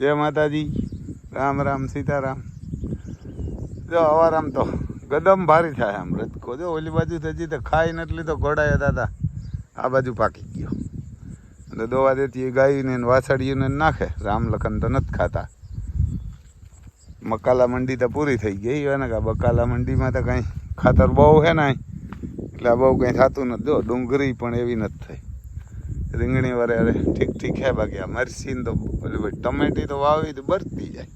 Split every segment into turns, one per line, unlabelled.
જય માતાજી. રામ રામ, સીતારામ. જો અવારામ તો ગદમ ભારી થાય આમ રજકો. જો, ઓલી બાજુ થતી તો ખાઈ નટલી તો ઘોડાયા હતા આ બાજુ પાકી ગયો. એટલે દોવા દેતી એ ગાયને ને વાછડીઓને નાખે. રામ લખન તો નથી ખાતા. મકાલા મંડી તો પૂરી થઈ ગઈ. અને કે બકાલા મંડીમાં તો કંઈ ખાતર બહુ છે ને. એટલે આ બહુ કંઈ થતું નથી. જો, ડુંગળી પણ એવી નથી થઈ. રીંગણી વારે અરે ઠીક ઠીક હે બાકી આ મરસીને તો ઓલી ભાઈ ટમેટી તો વાવી તો બરતી જાય.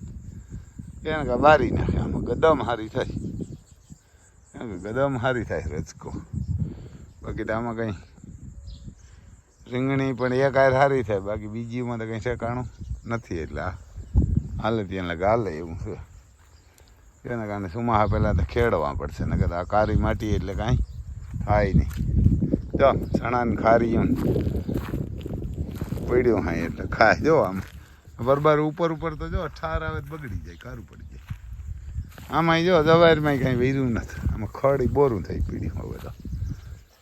એને કે બારી નાખે આમાં, ગદમ હારી થાય. એને કે ગદમ હારી થાય રજકો. બાકી તો આમાં કંઈ રીંગણી પણ એક આર સારી થાય, બાકી બીજીમાં તો કંઈ શેકાણું નથી એટલે આ હાલે ત્યાં લગે હાલે એવું છે. એના કારણે સુમાહા પહેલાં તો ખેડવા પડશે, નકર આ કારી માટી એટલે કાંઈ થાય નહીં. ચણાને ખારી પડ્યું હા એટલે ખાય જો આમ. બરબાર ઉપર ઉપર તો જો ઠાર આવે બગડી જાય, કારું પડી જાય. આમાં જો જવારમાં કાંઈ વેર્યું નથી. આમાં ખડી બોરું થઈ પીડ્યું હવે તો.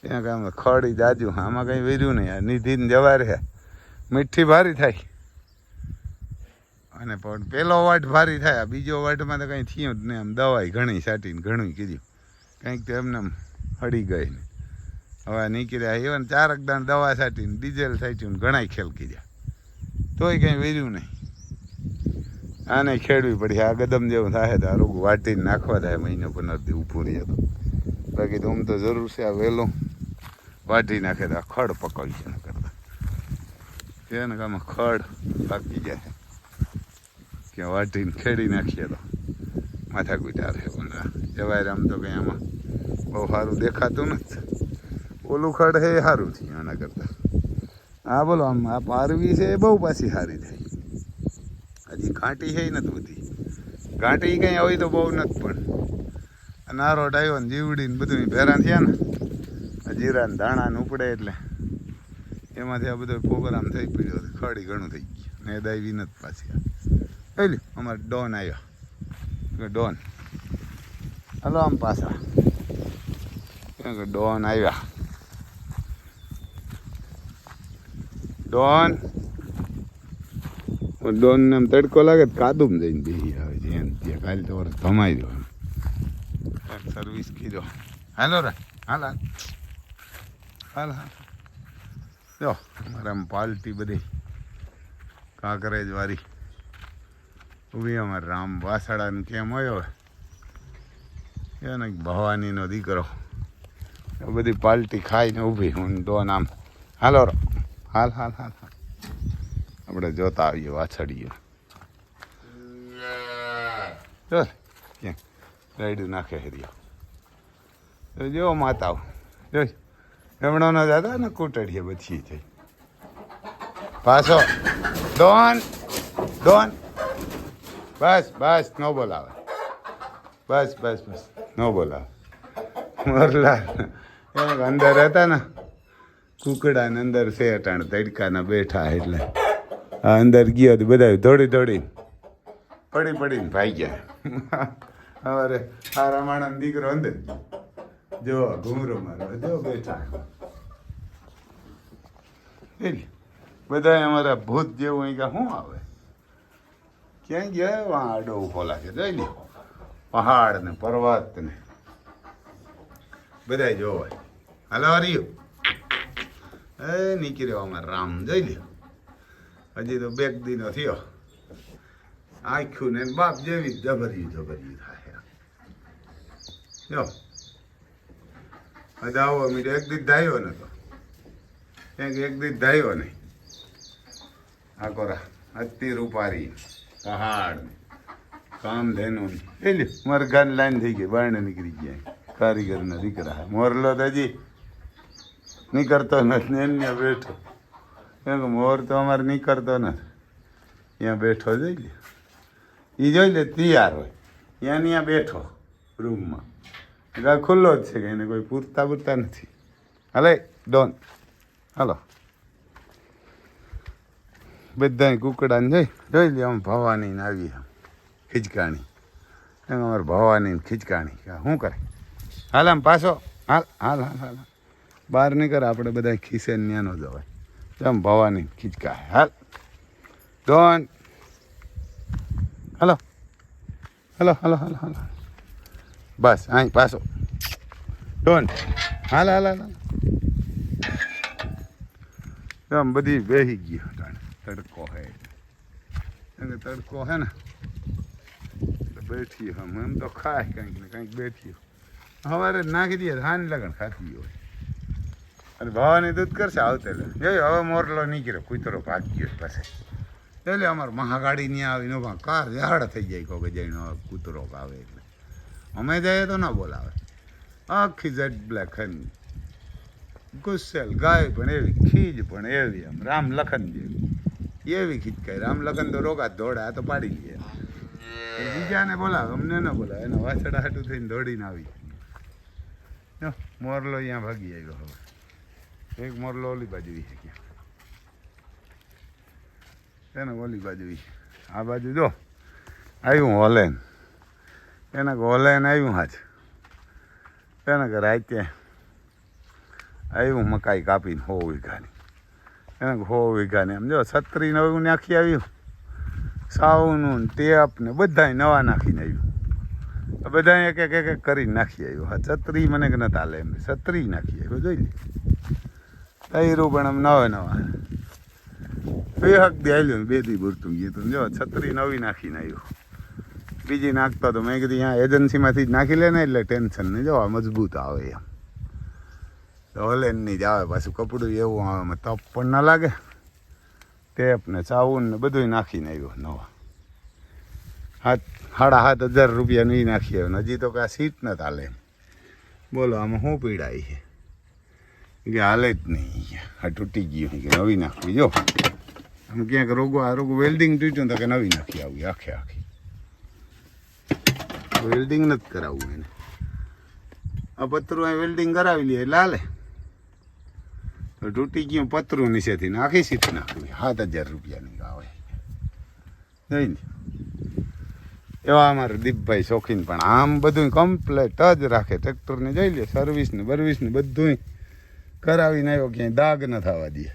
ત્યાં કાંઈ ખડી જાજુ આમાં કંઈ વેર્યું નહીં. આ નિધિને જવાર હે. મીઠી ભારી થાય. અને પણ પેલો વાટ ભારી થાય. બીજો વાટમાં તો કંઈ થયું જ નહીં. આમ દવાઈ ઘણી સાટીને ઘણું કીધું. કંઈક તો એમને હળી ગઈ ને. હવે નીકળ્યા ઇવન ચાર દાણ દવા છાંટીને ડીઝલ છાટ્યું ને ઘણાય ખેલ કીધા તોય કંઈ વેર્યું નહીં. આને ખેડવી પડી. આ ગદમ જેવું થાય તો આ રોગ વાટીને નાખવા થાય, મહિનો પંદરથી ઊભું રહે તો. બાકી તો આમ તો જરૂર છે આ વહેલું વાટી નાખે તો આ ખડ પકડી છે કરતા. તેને કામાં ખડ પાકી જાય કે વાટીને ખેડી નાખીએ તો. માથા કુટા રહે પણ જવાય આમ તો કંઈ આમાં બહુ સારું દેખાતું નથી. ઓલું ખડ હે સારું થયું આના કરતાં. હા, બોલો, આમ આ પારવી છે એ બહુ પાછી સારી થઈ હજી ઘાંટી છે નથી બધી. ઘાંટી કંઈ હોય તો બહુ નથી પણ. નારો આવ્યો ને જીવડી ને બધું ભેરા થયા ને જીરા ને દાણા ને ઉપડે એટલે એમાંથી આ બધો પ્રોગ્રામ થઈ પડ્યો ખડી ઘણું થઈ ગયું. ને દાવી નથી પાછી એટલે અમારે ડોન આવ્યો ડોન? હલો આમ પાછા. ડોન આવ્યા. ડોન. ડોન ને આમ તડકો લાગે કાદુમ જઈને બેસી આવે છે એમ ત્યાં. કાલે તો વર્ષ ધમાઈ દો સર્વિસ કીધો. હાલો રે, હાલ હાલ. હાલ હાલ. જો, અમારે આમ પાલટી બધી કાંકરેજ વાળી ઊભી અમારે રામ વાસડાને કેમ આવ્યો એને ભવાનીનો દીકરો. બધી પાલટી ખાઈને ઊભી. હું ડોન આમ. હાલો રો. હાલ હાલ હાલ હાલ. આપણે જોતા આવીએ વાછડીએ ચાલ, ક્યાં? રાઈડ નાખે હેરિયો તો જો માતાઓ, જોઈ. રમણોના દાદા ને કૂટડીએ બચી થઈ. પાછો. Don Don. બસ બસ, નો બોલાવે. બસ બસ બસ, નો બોલાવે. મોરલાલ એને અંદર હતા ને. કુકડા ને અંદર છે અટાણ તડકાના બેઠા એટલે આ અંદર ગયો તો બધા દોડી દોડીને પડી પડીને ભાઈ ગયા અરે આ રામાયણ દીકરો અંદર જો ઘૂમરો મારો જો બેઠા. બધા અમારા ભૂત જેવું અહીં શું આવે? ક્યાંય ગયા વાં આડો ઊભો લાગે? જોઈ લે પહાડ ને પર્વત ને બધા જોવાય. હલો, હરિયું. એ, નીકળ્યો અમારે રામ, જોઈ લ્યો. હજી તો બેક દીનો થયો. આખ્યું ને બાપ જેવી જબરી જબરી થાય જો. હજી આવો મીઠો એક દીધ ધાયો નતો એક એક દીધ ધાયો નહીં આ કોરા અતિ રૂપારી પહાડ કામ ધેનું એ લ્યો, મારે ગાન લાઈન થઈ ગઈ, બારણે નીકળી ગયા. કારીગરના દીકરા મોરલો તો હજી નીકળતો નથી, ને એને બેઠો. કે મોર તો અમારે નીકળતો નથી. ત્યાં બેઠો જોઈ લે. એ જોઈ લે તૈયાર હોય. ત્યાં ત્યાં બેઠો રૂમમાં. એટલે ખુલ્લો જ છે કે એને કોઈ પૂરતા પૂરતા નથી. હાલે, ડોન. હાલો. બધાય કુકડાને જોઈ જોઈ લે આમ ભવાનીને આવીએ આવી આમ ખીચકાણી. એમ અમારે ભવાની ખીચકાણી. શું કરે? હાલ આમ પાછો. હાલ હાલ હાલ હાલ. બહાર નહીં કરે આપણે બધા ખીસે ન્યાનો જવાય. જેમ ભવાની ખીચકા હાલ. ધોન. Hello. Hello hello hello hello. બસ અહીં પાછો. ડોન હાલ હાલ હાલ. આમ બધી બેસી ગયો તડકો હે. એને તડકો હે ને બેઠી હમ. એમ તો ખાય કંઈક ને કંઈક બેઠી હવારે નાખી દઈએ, હાની લગન ખાતી હોય. અને ભાવાની દૂધ કરશે, આવતે જોયું હવે મોરલો નીકળ્યો, કૂતરો ભાગ્યો પાસે એટલે અમારે મહાગાડી નહીં આવી નો ભા કાર ઝાડ થઈ જાય કહો કે જઈને કૂતરો આવે એટલે. અમે જઈએ તો ના બોલાવે. આખી જેટ બ્લેક ગુસ્સેલ, ગાય પણ એવી, ખીજ પણ એવી આમ રામ લખન જેવી. એવી ખીચકાય રામ લખન તો રોગા દોડે તો પાડી લે. બીજાને બોલાવે, અમને ના બોલાવે. એના વાછડા હાટું થઈને દોડીને આવી મોરલો અહીંયા ભાગી આવ્યો હવે. એક મોરલો ઓલી બાજુ છે ક્યાં એને ઓલી બાજુ ઈ. આ બાજુ જો, આવ્યું હોલેન. એને હોલેન આવ્યું હાજ. એને કે રાતે આવ્યું મકાઈ કાપીને હો વીઘાની. એને હો વીઘાની. આમ જો છત્રી નવું નાખી આવ્યું. સાવનું ટેપ ને બધાય નવા નાખીને આવ્યું. બધા એક એક એક કરીને નાખી આવ્યું. હા, છત્રી મને કે નતા હાલે એમ છત્રી નાખી આવ્યું, જોઈ લે. તૈરું પણ આમ નવા નવા. બે હક દે આલ્યું બે દી ભરતું ગીતું જો, છત્રી નવી નાખીને આવ્યું બીજી નાખતો તો મેં કીધું, અહીંયા એજન્સીમાંથી જ નાખી લે ને એટલે ટેન્શન નહીં. જો મજબૂત આવે એમ. તો હલેનની જ આવે પાછું કપડું, એવું આવે તપ પણ ના લાગે. ટેપ ને ચાવું ને બધું નાખીને આવ્યો નવા. હાથ, સાડા સાત હજાર રૂપિયાનું ઈ નાખી આવ્યો હજી તો કાંઈ સીટ ન ચાલે બોલો, આમાં શું પીડાય છે? કે હાલે જ નહીં આ તૂટી ગયું કે નવી નાખવી. જો, આમ ક્યાંક રોગો, આ રોગો વેલ્ડિંગ તૂટ્યું તો કે નવી નાખી આવી આખે આખી. વેલ્ડિંગ નથી કરાવવું એને. આ પતરું અહીં વેલ્ડિંગ કરાવી લઈએ એટલે હાલે. તૂટી ગયું પતરું નીચેથી નાખી, સીટ નાખવી સાત હજાર રૂપિયાની આવે નહીં એવા અમારે દીપભાઈ શોખીન પણ આમ બધું કમ્પ્લેટ જ રાખે. ટ્રેક્ટરને જોઈ લે સર્વિસ ને, બર્વિસ ને બધું કરાવીને આવ્યો, ક્યાંય દાગ ન થવા દે.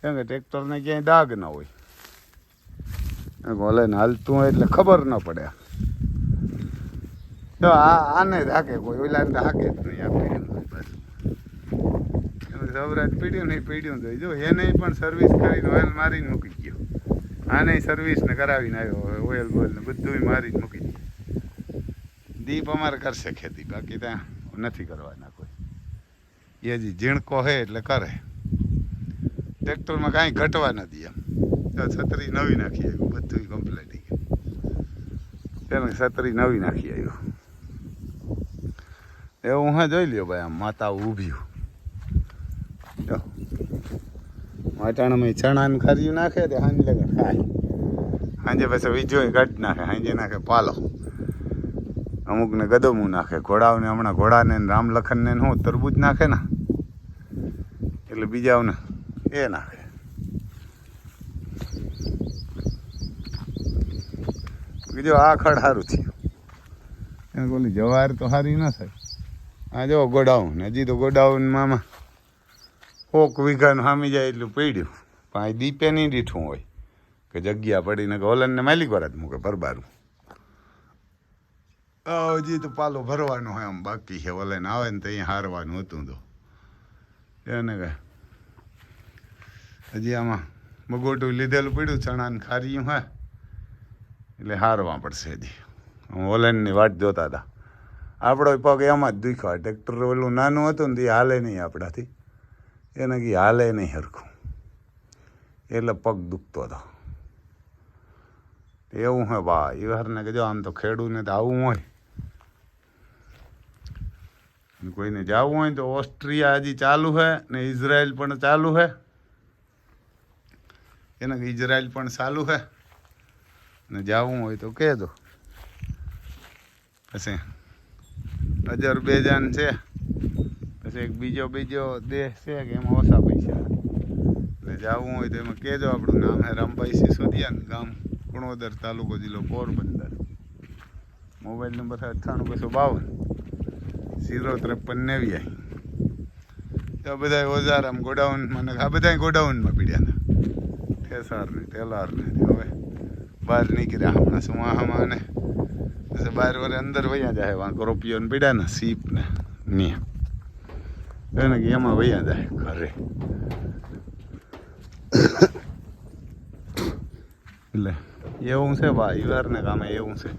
કેમ કે ટ્રેક્ટરને ક્યાંય દાગ ન હોય. ભલે હાલતું હોય એટલે ખબર ન પડે. તો આ આને રાખે કોઈ ઓલા રાખે જ નહીં આપણે સૌરાજ પીડ્યું નહીં પીડ્યું તો જો, એને પણ સર્વિસ કરીને ઓઇલ મારીને મૂકી ગયો. આને સર્વિસ ને કરાવીને આવ્યો હવે ઓઇલ બોઇલ ને બધું મારીને મૂકી દીપ અમારે કરશે ખેતી, બાકી ત્યાં નથી કરવાના કોઈ. એ હજી ઝીણકો હે એટલે કરે. ટ્રેક્ટરમાં કાંઈ ઘટવા નથી એમ. તો છત્રી નવી નાખી આવ્યું બધું કમ્પ્લેટ તેને છત્રી નવી નાખી આવ્યું. એવું હા જોઈ લ્યો ભાઈ, આમ માતા ઊભ્યું જો. માટાણામાં ચણા ને ખારીયું નાખે, તે હાંજે લગે સાંજે પછી વીજો કાઢી નાખે સાંજે નાખે પાલો. અમુકને ગદમું નાખે. ઘોડાઓને હમણાં ઘોડાને ને રામ લખનને ને તરબૂજ નાખે ને? એટલે બીજાઓને એ નાખે. બીજો આ ખડ સારું થયું. બોલી જવાર તો સારી ના થાય. આ જો ગોડાઉન, હજી તો ગોડાઉનમાં મામા કોક વીઘાનું સામી જાય એટલું પડ્યું. પણ દીપે નહીં દીઠું હોય. કે જગ્યા પડીને કે હોલનને માલિક જ મૂકે પરબારું હજી તો પાલો ભરવાનો હોય આમ બાકી છે ઓલેને આવે ને તો અહીંયા હારવાનું હતું તો. એને કે, હજી આમાં મગોટું લીધેલું પડ્યું, ચણાને ખારીયું હે, એટલે હારવા પડશે હજી. ઓલેનની વાટ જોતા હતા. આપણો પગ એમાં જ દુખ્યો. ટ્રેક્ટર ઓલું નાનું હતું ને તે હાલે નહીં આપણાથી. એને કે હાલે નહીં હરખું. એટલે પગ દુખતો હતો. એવું હે, ભાઈ ઈ હરને કે જો આમ તો ખેડૂને તો આવું હોય. કોઈને જવું હોય તો ઓસ્ટ્રિયા હજી ચાલુ છે ને ઇઝરાયલ પણ ચાલુ છે એને ઇઝરાયલ પણ ચાલુ છે ને જવું હોય તો કહેજો પછી અજરબેજાન છે. પછી એક બીજો બીજો દેશ છે કે એમાં ઓછા પૈસા. એટલે જવું હોય તો એમાં કહેજો આપણું નામ હે રામભાઈ સિસોદિયા ને ગામ કુણોદર તાલુકો જિલ્લો પોરબંદર. મોબાઈલ નંબર છે અઠ્ઠાણું બસો બાવન. ઝીરો ત્રેપન નેવ્યાઈ તો બધા ઓજાર આમ ગોડાઉનમાં આ બધા ગોડાઉનમાં પીડ્યા હતા. ઠેસર ને ટેલર ને હવે બહાર નીકળ્યા. હમણાં સુમાહામાં ને પછી બાર વરે અંદર વયા જાય, વાંકો રોપિયો ને પીડ્યા ને સીપ ને. નિયા એને કે એમાં વયા જાય ઘરે. એટલે એવું છે ભાઈ વારને કામે એવું છે.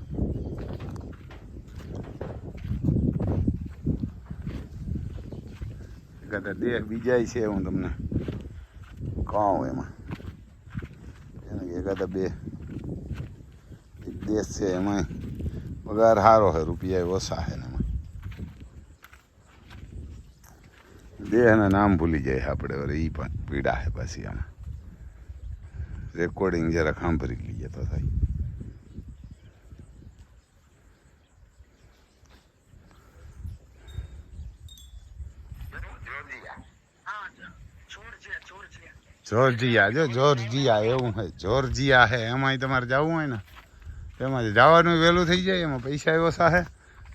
કદાચ દેહ બીજાય છે હું તમને કહું એમાં. એને એકાદા બે, એક દેશ છે એમાં પગાર સારો છે, રૂપિયા ઓછા છે એમાં. દેહના નામ ભૂલી જાય આપણે વળી એ પણ પીડા છે પાછી આમાં. રેકોર્ડિંગ જરા સાંભળી લઈએ તો થાય. જોર્જિયા. જો, જોર્જિયા એવું હે જોર્જિયા હે, એમાંય તમારે જવું હોય ને. એમાં જવાનું વહેલું થઈ જાય, એમાં પૈસા ઓછા હે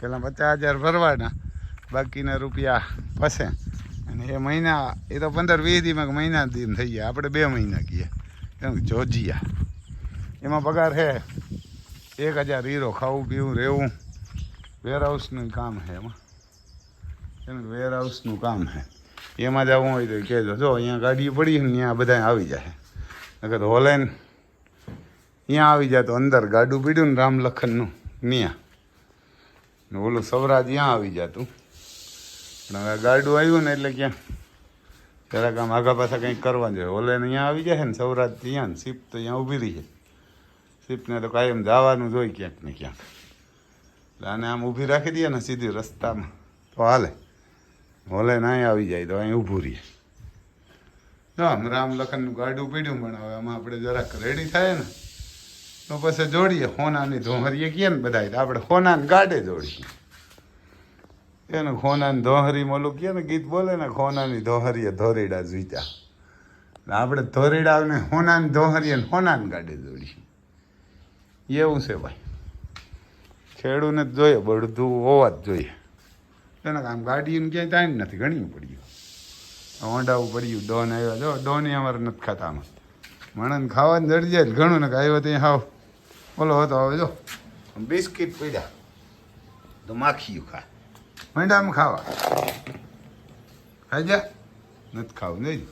પેલા પચાસ હજાર ભરવાના. બાકીના રૂપિયા ફસે. અને એ મહિના, એ તો પંદર વીસ દીમાં મહિના દિન થઈ જાય આપણે બે મહિના કહીએ એમ જોર્જિયા. એમાં પગાર હે, એક હજાર હીરો ખાવું, પીવું, રહેવું. વેરહાઉસનું કામ છે એમાં. એનું વેરહાઉસનું કામ છે. એમાં જવું હોય તો કહેજો. જો, અહીંયા ગાડી પડી ત્યાં બધા આવી જાય નકર હોલેન ત્યાં આવી જાય તો અંદર ગાડું પીડ્યું ને રામ લખનનું ત્યાં ઓલું સવરાજ ત્યાં આવી જતું પણ હવે ગાડું આવ્યું ને એટલે ક્યાં? જરાક આમ આગા પાછા કંઈક કરવા જોઈએ ઓલે અહીંયા આવી જાય ને સૌરાજ ત્યાં ને સીપ તો અહીંયા ઊભી રહી છે. સીપને તો કાયમ જવાનું જોઈએ ક્યાંક ને ક્યાંક. એટલે આને આમ ઊભી રાખી દઈએ ને સીધી રસ્તામાં. તો હાલે. ઓલે ના આવી જાય તો અહીં ઊભું રહીએ જો આમ રામ લખનનું ગાડું પીડ્યું પણ હવે આમાં આપણે જરાક રેડી થાય ને, તો પછી જોડીએ, હોનાની ધોહરીએ કહીએ ને બધા આપણે હોનાને ગાડે જોડીએ. એને ખોનાની ધોહરી મોલું કહે ને, ગીત બોલે ને ખોનાની ધોહરીએ ધોરીડા જીત્યા આપણે ધોરીડાને હોનાની ધોહરીએ હોનાને ગાડે જોડી એવું છે ભાઈ. ખેડૂને જ જોઈએ બળદું હોવા જ જોઈએ. એને આમ ગાડીને ક્યાંય ટાઈમ નથી ઘણી પડ્યું. હોંડાવું પડ્યું ડોન આવ્યા. જો ડોની અમારે નથી ખાતા આમાં. મણન ખાવા જડી જાય ઘણું ને આવ્યો ત્યાં હાવ. બોલો હતો હવે જો. બિસ્કિટ પીડ્યા તો માખીયું ખા. મંડામાં ખાવા. ખાઈ જા નથી ખાવું નહીં.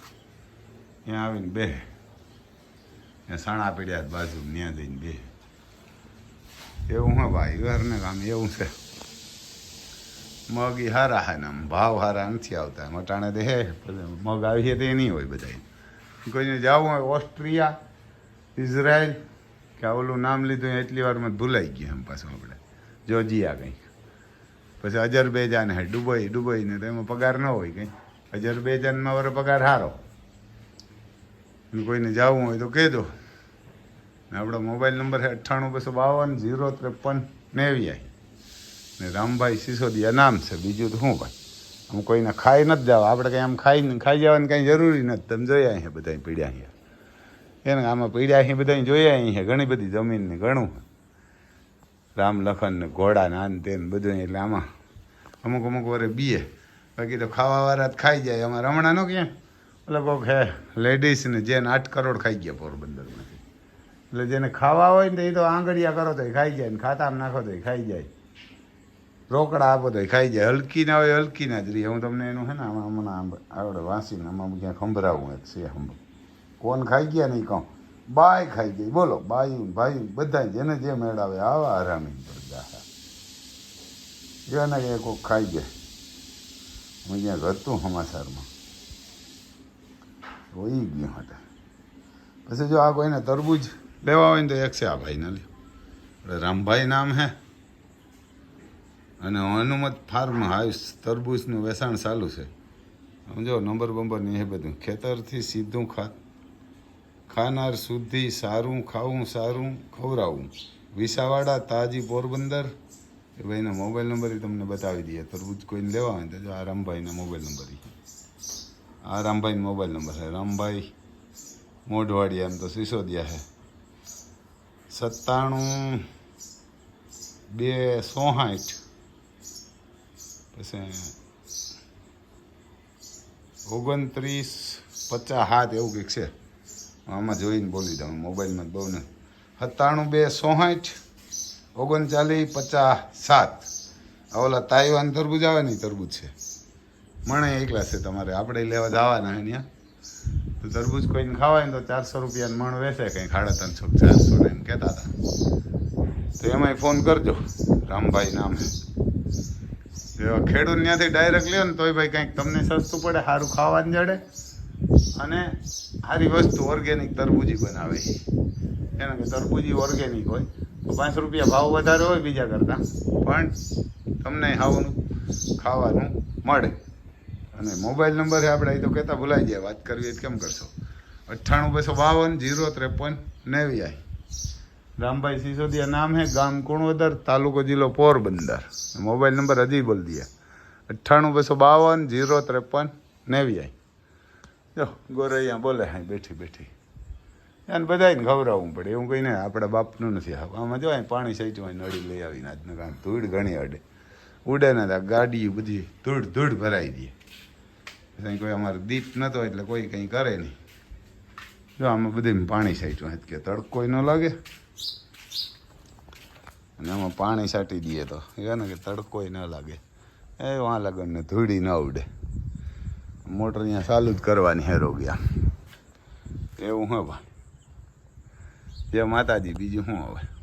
ત્યાં આવીને બે. ત્યાં સાણા પીડ્યા બાજુ ત્યાં જઈને બે. એવું હા ભાઈ ઘરને કામ એવું છે. મગ એ હારા હે ને આમ ભાવ હારા નથી આવતા. મટાણે તો હે મગ આવી તો તે નહીં હોય બધા કોઈને જવું હોય ઓસ્ટ્રિયા, ઇઝરાયલ, કે ઓલું નામ લીધું એટલી વારમાં ભૂલાઈ ગયું એમ પાછું આપણે. જોજીયા કંઈક. પછી અજરબેજાન હે, દુબઈ દુબઈ ને તો એમાં પગાર ન હોય કંઈ. અજરબેજાનમાં વરે પગાર સારો કોઈને જવું હોય તો કહેજો. આપણો મોબાઈલ નંબર છે અઠ્ઠાણું બસો બાવન, ઝીરો ત્રેપન નેવ્યાય ને રામભાઈ સિસોદિયા નામ છે, બીજું તો શું ભાઈ આમ કોઈને ખાઈ નથી જવા. આપણે કંઈ આમ ખાઈ ખાઈ જવાની કાંઈ જરૂરી નથી. તમે જોયા અહીંયા બધા પીડ્યા અહીંયા. એને આમાં પીડ્યા અહીં બધા જોયા અહીંયા. ઘણી બધી જમીન ને ઘણું. રામ લખન ને ઘોડા ને આન તેન બધું એટલે આમાં અમુક અમુક વરે બીએ. બાકી તો ખાવાવાળા જ ખાઈ જાય. અમારે હમણાં નો ક્યાં? એટલે કોક હે, લેડીઝ ને જેને આઠ કરોડ ખાઈ ગયા પોરબંદરમાંથી. એટલે જેને ખાવા હોય ને તો એ તો આંગળિયા કરો તો ખાઈ જાય ને ખાતામાં નાખો તો ખાઈ જાય. રોકડા આપો તો ખાઈ જાય. હલકી ના હોય, હલકી ના જ રહી. હું તમને એનું હે ને, આમાં હમણાં આવડે વાંસીને આમાં ક્યાં ખંભરાવું એક છે હંભ કોણ ખાઈ ગયા નહીં કહું બાય ખાઈ ગઈ. બોલો બાઈ ભાઈ બધા જેને જે મેળાવે આવા હરામી બધા જેને કે કોક ખાઈ જાય. હું ત્યાં હતું સમાચારમાં રોઈ ગયું હતા પછી જો આ કોઈને તરબૂજ લેવા હોય ને તો એક છે આ ભાઈને લ્યો રામભાઈ નામ હે. અને હનુમત ફાર્મ હાઉસ તરબૂચનું વેચાણ ચાલુ છે. સમજો નંબર બંબર ને એ બધું. ખેતરથી સીધું ખા, ખાનાર સુધી સારું ખાવું, સારું ખવડાવવું. વિસાવાડા તાજી પોરબંદર. એ ભાઈનો મોબાઈલ નંબર તમને બતાવી દઈએ. તરબૂચ કોઈને લેવા હોય તો આ રામભાઈના મોબાઈલ નંબર આ રામભાઈનો મોબાઈલ નંબર છે. રામભાઈ મોઢવાડી એમ તો સિસોદિયા છે. સત્તાણું બે સોહાઠ પછી ઓગણત્રીસ પચાસ હાથ એવું કંઈક છે. આમાં જોઈને બોલી દઉં મોબાઈલમાં બહુ ને સત્તાણું બે સોહાઠ ઓગણચાલીસ પચાસ સાત. ઓલા તાઇવાન તરબૂજ આવે ને તરબૂજ છે. મણે એકલા છે તમારે, આપણે લેવા જવાના અહીંયા તો તરબૂજ કોઈને ખાવાય ને તો ચારસો રૂપિયાનું મણ વેચે કંઈ, ખાડા ત્રણસો ચારસો ને એમ કહેતા હતા. તો એમાંય ફોન કરજો, રામભાઈ નામ ખેડૂત ત્યાંથી ડાયરેક્ટ લ્યો ને તોય ભાઈ કંઈક તમને સસ્તું પડે સારું ખાવાનું જડે. અને સારી વસ્તુ ઓર્ગેનિક તરબૂજી બનાવે એને કે તરબૂજી ઓર્ગેનિક હોય, તો પાંચ રૂપિયા ભાવ વધારે હોય બીજા કરતાં. પણ તમને ખાવાનું ખાવાનું મળે. અને મોબાઈલ નંબર આપણે એ તો કહેતા ભૂલાઈ જાય વાત કરવી કેમ કરશો? અઠ્ઠાણું બસો બાવન, જીરો ત્રેપન નેવ્યાય રામભાઈ સિસોદિયા નામ है ગામ કુણોદર તાલુકો જિલ્લો પોરબંદર. મોબાઈલ નંબર હજી બોલ દે અઠ્ઠાણું બસો બાવન જીરો ત્રેપન નેવ્યાય જો, ગોરૈયા બોલે હા, બેઠી બેઠી. અને બધાને ખવડાવવું પડે, એવું કંઈ નહીં આપણા બાપનું નથી આમાં જો પાણી હોય નળી લઈ આવીને આજનું કામ ધૂળ ઘણી અડે. ઉડે ને ગાડી બધી ધૂળ ધૂળ ભરાઈ દે. કંઈ કોઈ અમારે દીપ નતો એટલે કોઈ કંઈ કરે નહીં. જો, આમાં બધી પાણી હોય કે તડકોય ન લાગે. અને આમાં પાણી છાંટી દઈએ તો. એ ને કે તડકોય ન લાગે. એ વાં લગનને ધૂળી ન ઉડે. મોટર અહીંયા ચાલુ જ કરવાની હેરો ગયા. એવું હે ભાઈ. જે માતાજી, બીજું શું હવે?